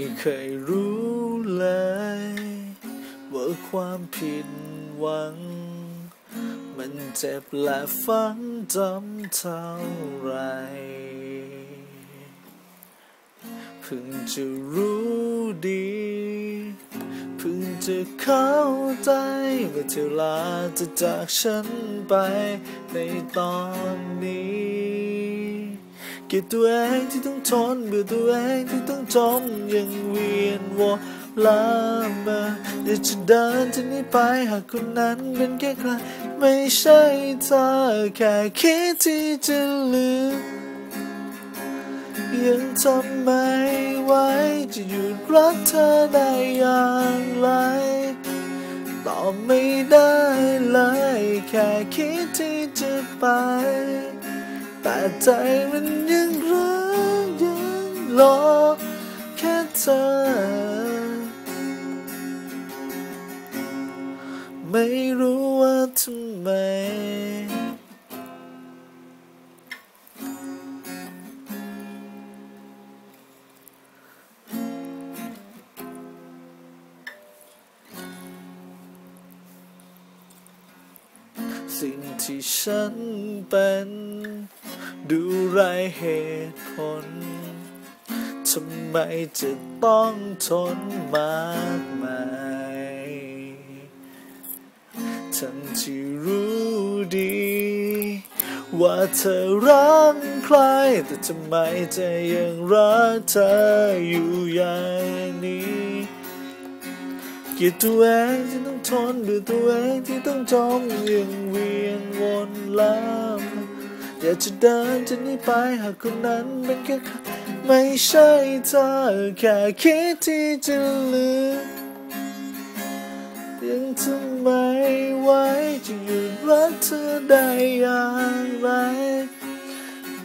ม่เคยรู้เลย ว่าความผิดหวัง มันเจ็บและฝังจำเท่าไรเพิ่งจะรู้ดี เพิ่งจะเข้าใจว่าเธอลาจะจากฉันไปในตอนนี้ เกลียดตัวเองที่ต้องทนเบื่อตัวเองที่ต้องจมยังเวียนวนลามาอยากจะเดินจากนี้ไปหากคนนั้นเป็นแค่ใครไม่ใช่เธอแค่คิดที่จะลืมยังทำไม่ไหวจะหยุดรักเธอได้อย่างไรตอบไม่ได้เลยแค่คิดที่จะไป แต่ใจมันยังรักยังรอแค่เธอ ไม่รู้ว่าทำไมสิ่งที่ฉันเป็น ดูไรเหตุผล ทำไมจะต้องทนมากมายทั้งที่รู้ดี ว่าเธอรักใคร แต่ทำไมใจยังรักเธออยู่อย่างนี้เกียดตัวเองที่ต้องทนดูตัวเองที่ต้องจมยังเวียนวนล้ำ อยากจะเดินจากนี้ไปหากคนนั้นเป็นแค่ไม่ใช่เธอแค่คิดที่จะลืมยังทำไมไหวจะหยุดรักเธอได้อย่างไร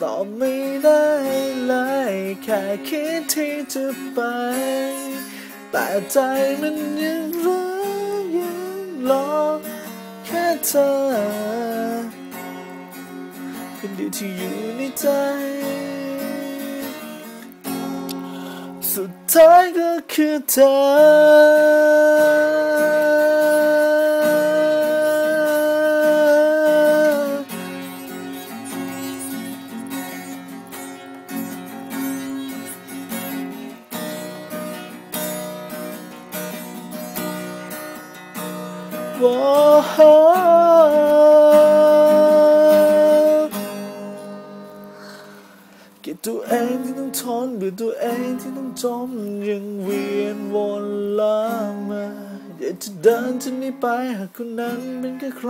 ตอบไม่ได้เลยแค่คิดที่จะไป แต่ใจมันยังรักยังรอแค่เธอ คนเดียวที่อยู่ในใจสุดท้ายก็คือเธอว้ ตัวเองที่ต้องทนเบื่อตัวเองที่ต้องจมยังเวียนวนล้ามาอยากจะเดินจากนี้ไปหากคนนั้นเป็นแค่ใคร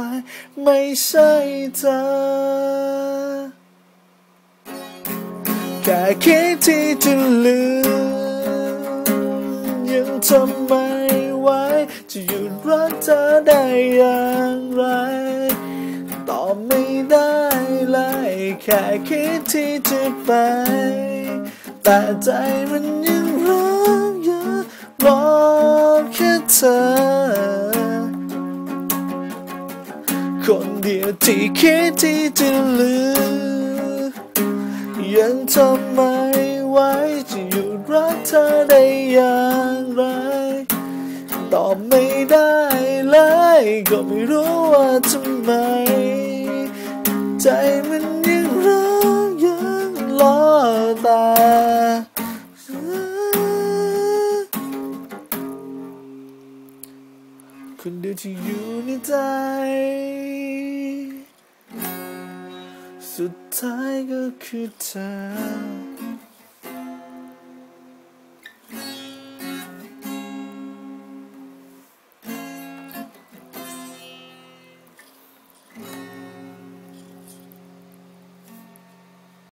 ไม่ใช่เธอแค่คิดที่จะลืมยังทำไม่ไหวจะหยุดรักเธอได้อย่างไร แค่คิดที่จะไป แต่ใจมันยังรักอยังรอแค่เธอ คนเดียวที่คิดที่จะลืมยังทำไม่ไหวจะหยุดรักเธอได้อย่างไรตอบไม่ได้เลยก็ไม่รู้ว่าทำไม ใจมัน ล้อตาคนเดียวที่อยู่ในใจ สุดท้ายก็คือเธอ